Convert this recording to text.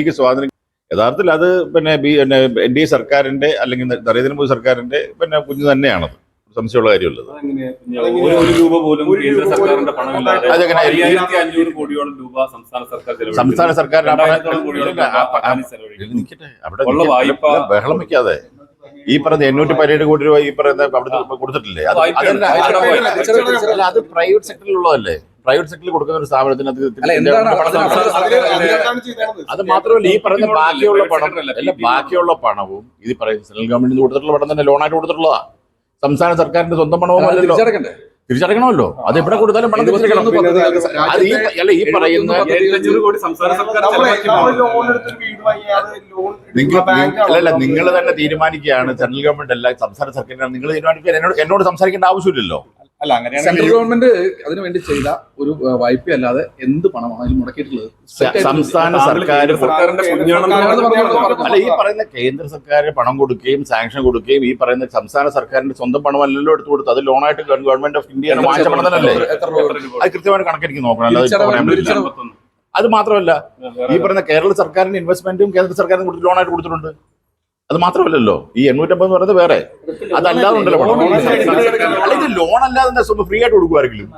എനിക്ക് സ്വാതന്ത്ര്യം. യഥാർത്ഥത്തിൽ അത് പിന്നെ ബി പിന്നെ എൻ ഡി എ സർക്കാരിന്റെ അല്ലെങ്കിൽ നരേന്ദ്രമോദി സർക്കാരിന്റെ പിന്നെ കുഞ്ഞു തന്നെയാണത്. സംശയമുള്ള കാര്യമുള്ളത് ഒരു ഒരു രൂപ പോലും കേന്ദ്ര സർക്കാരിന്റെ പണമില്ലാതെ അതെങ്ങനെ? അയ്യായിരത്തി അഞ്ഞൂറ് കോടിയോളം രൂപ സംസ്ഥാന സർക്കാരിന്റെ. ബഹളം ഈ പറഞ്ഞ എണ്ണൂറ്റി പതിനേഴ് കോടി രൂപ ഈ പറയുന്ന അവിടെ കൊടുത്തിട്ടില്ലേ? അത് പ്രൈവറ്റ് സെക്ടറിലുള്ളതല്ലേ? പ്രൈവറ്റ് സെക്ടറിൽ കൊടുക്കുന്ന ഒരു സ്ഥാപനത്തിന് അത് മാത്രമല്ല ഈ പറയുന്ന ബാക്കിയുള്ള പണം അല്ല, ബാക്കിയുള്ള പണവും ഇത് പറയുന്ന സെൻട്രൽ ഗവൺമെന്റിന് കൊടുത്തിട്ടുള്ള പണം തന്നെ ലോണായിട്ട് കൊടുത്തിട്ടുള്ളതാ. സംസ്ഥാന സർക്കാരിന്റെ സ്വന്തം പണവും തിരിച്ചടക്കണമല്ലോ. അത് എവിടെ കൊടുത്താലും പണം തിരിച്ചടക്കണം അത് ഈ അല്ല ഈ പറയുന്ന അല്ലല്ല നിങ്ങൾ തന്നെ തീരുമാനിക്കുകയാണ് സെൻട്രൽ ഗവൺമെന്റ് അല്ല സംസ്ഥാന സർക്കാരിനാണ്. നിങ്ങൾ തീരുമാനിക്കുക. എന്നോട് എന്നോട് സംസാരിക്കേണ്ട ആവശ്യമില്ലല്ലോ. അല്ല സെൻട്രൽ അങ്ങനെയാണെങ്കിൽ ഗവൺമെന്റ് അതിനു വേണ്ടി ചെയ്ത ഒരു വായ്പ അല്ലാതെ എന്ത് പണമാണ് അതിൽ മുടക്കിയിട്ടുള്ളത് സംസ്ഥാന സർക്കാർ. അല്ല ഈ പറയുന്ന കേന്ദ്ര സർക്കാർ പണം കൊടുക്കുകയും സാങ്ഷൻ കൊടുക്കുകയും ഈ പറയുന്ന സംസ്ഥാന സർക്കാരിന്റെ സ്വന്തം പണമല്ലല്ലോ എടുത്തു കൊടുത്തു അത് ലോണായിട്ട് ഗവൺമെന്റ് ഓഫ് ഇന്ത്യ വാങ്ങിച്ച പണം തന്നെയല്ലേ? അത് കൃത്യമായിട്ട് കണക്കെനിക്ക് നോക്കണം അല്ലാതെ. അത് മാത്രമല്ല ഈ പറയുന്ന കേരള സർക്കാരിന്റെ ഇൻവെസ്റ്റ്മെന്റും കേന്ദ്ര സർക്കാരിന് കൊടുത്ത് ലോണായിട്ട് കൊടുത്തിട്ടുണ്ട് അത് മാത്രമല്ലല്ലോ ഈ എണ്ണൂറ്റമ്പത് എന്ന് പറയുന്നത് വേറെ അതല്ലാതെ ഉണ്ടല്ലോ പണം. ഇത് ലോൺ അല്ലാതെ ഫ്രീ ആയിട്ട് കൊടുക്കുമായിരിക്കും